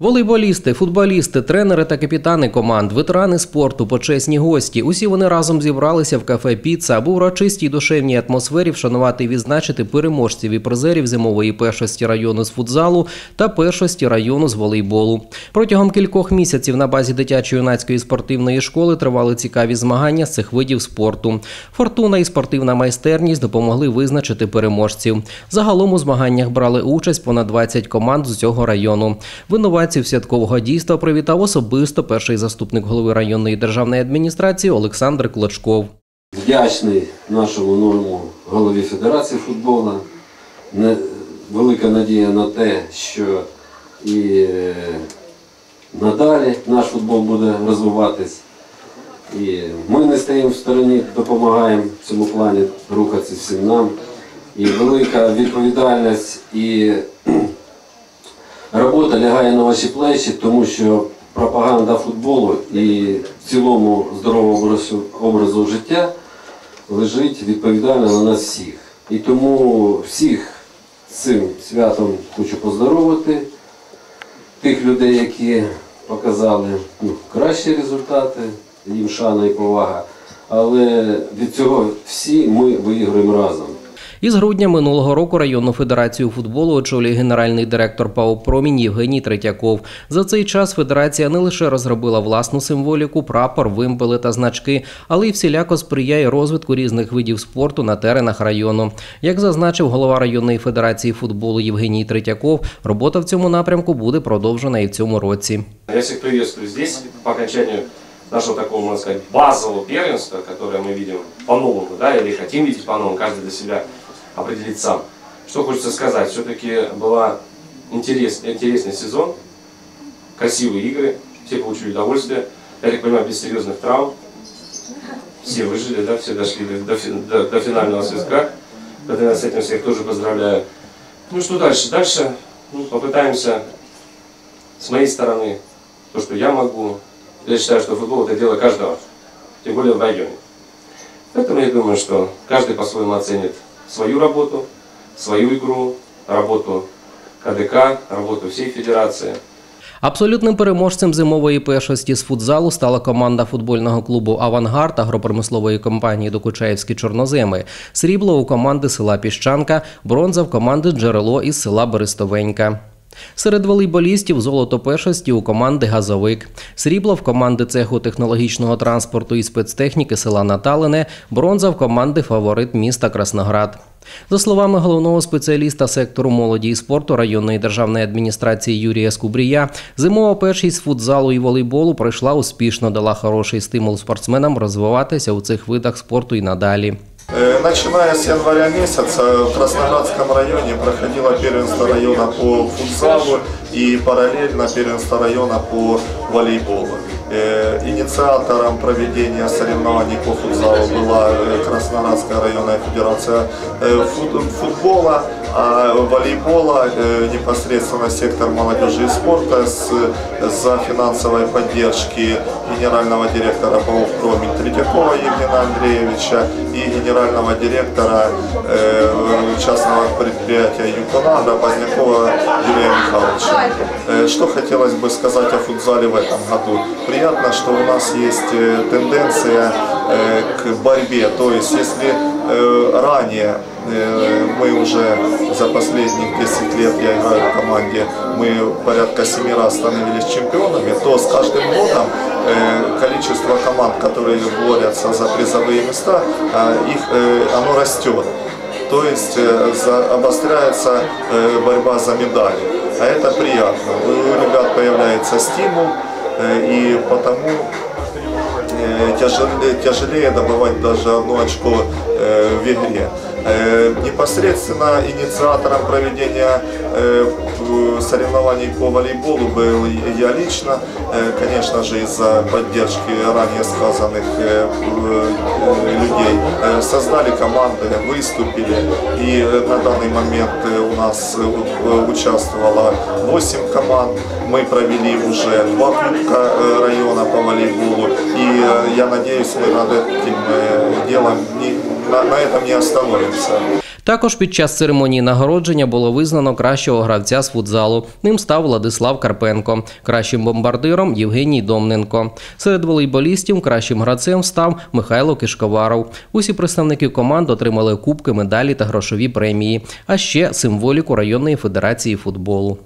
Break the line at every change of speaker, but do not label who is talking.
Волейболісти, футболісти, тренери та капітани команд, ветерани спорту, почесні гості. Усі вони разом зібралися в кафе Піца, аби в урочистій душевній атмосфері вшанувати і відзначити переможців і призерів зимової першості району з футзалу та першості району з волейболу. Протягом кількох місяців на базі дитячо-юнацької спортивної школи тривали цікаві змагання з цих видів спорту. Фортуна і спортивна майстерність допомогли визначити переможців. Загалом у змаганнях брали участь понад 20 команд з цього району. Винуватців святкового дійства привітав особисто перший заступник голови районної державної адміністрації Олександр Клочков.
Вдячний нашому новому голові Федерації футболу. Велика надія на те, що і е, надалі наш футбол буде розвиватись. І ми не стоїмо в стороні, допомагаємо в цьому плані рухатися всім нам. І велика відповідальність і робота лягає на ваші плечі, тому що пропаганда футболу і в цілому здорового образу, життя лежить відповідально на нас всіх. І тому всіх з цим святом хочу поздоровити, тих людей, які показали ну, кращі результати, їм шана і повага. Але від цього всі ми виіграємо разом.
Із грудня минулого року районну федерацію футболу очолює генеральний директор ПАО «Промінь» Євгеній Третьяков. За цей час федерація не лише розробила власну символіку, прапор, вимпели та значки, але й всіляко сприяє розвитку різних видів спорту на теренах району. Як зазначив голова районної федерації футболу Євгеній Третьяков, робота в цьому напрямку буде продовжена і в цьому році.
Я всех приветствую здесь по окончанию нашего такого, можно сказать, базового первенства, которое мы видим по-новому, да, или хотим видеть по-новому, каждый для себя определит сам. Что хочется сказать, все-таки была интерес, интересный сезон, красивые игры, все получили удовольствие, я так понимаю, без серьезных травм, все выжили, да, все дошли до, до до- финального свистка, Поэтому с этим всех тоже поздравляю. Ну что дальше? Дальше ну, попытаемся с моей стороны, то, что я могу, я считаю, что футбол это дело каждого, тем более в районе. Поэтому я думаю, что каждый по-своему оценит свою работу, свою игру, работу КДК, работу всей федерации.
Абсолютним переможцем зимової першості з футзалу стала команда футбольного клубу Авангард агропромислової компанії Докучаївські чорноземи. Срібло у команди села Піщанка, бронза в команди Джерело із села Берестовенька. Серед волейболістів золото першості у команди Газовик, срібло в команди цеху технологічного транспорту і спецтехніки села Наталине, бронза в команди фаворит міста Красноград. За словами головного спеціаліста сектору молоді і спорту районної державної адміністрації Юрія Скубрія, зимова першість футзалу і волейболу пройшла успішно, дала хороший стимул спортсменам розвиватися у цих видах спорту і надалі.
Э, Начиная с января месяца в Красноградском районе проходило первенство района по футзалу и параллельно первенство района по волейболу. Э, Инициатором проведения соревнований по футзалу была э, Красноградская районная федерация э, фут- футбола, а волейбола непосредственно сектор молодежи и спорта с, за финансовой поддержки генерального директора ПАО «Промень» Третьякова Евгения Андреевича и генерального директора частного предприятия «Юконагра» Позднякова Юрия Михайловича. Что хотелось бы сказать о футзале в этом году? Приятно, что у нас есть э, тенденция э, к борьбе. То есть, если э, ранее мы уже за последних 10 лет, я играю в команде, мы порядка 7 раз становились чемпионами, то с каждым годом количество команд, которые борются за призовые места, их, оно растет. То есть за- обостряется борьба за медали. А это приятно. У ребят появляется стимул, и потому э, тяжелее, тяжелее добывать даже одно очко э, в игре. Э, Непосредственно инициатором проведения э, п- соревнований по волейболу был я лично, Э, конечно же из-за поддержки ранее сказанных э, э, людей. Э, Создали команды, выступили и э, на данный момент э, у нас э, у- участвовало 8 команд. Мы провели уже два кубка э, района по волейболу и э, я надеюсь мы над этим э, делом не- на, на этом не остановимся.
Також під час церемонії нагородження було визнано кращого гравця з футзалу. Ним став Владислав Карпенко, кращим бомбардиром Євгеній Домненко. Серед волейболістів кращим гравцем став Михайло Кишковаров. Усі представники команд отримали кубки, медалі та грошові премії, а ще символіку районної федерації футболу.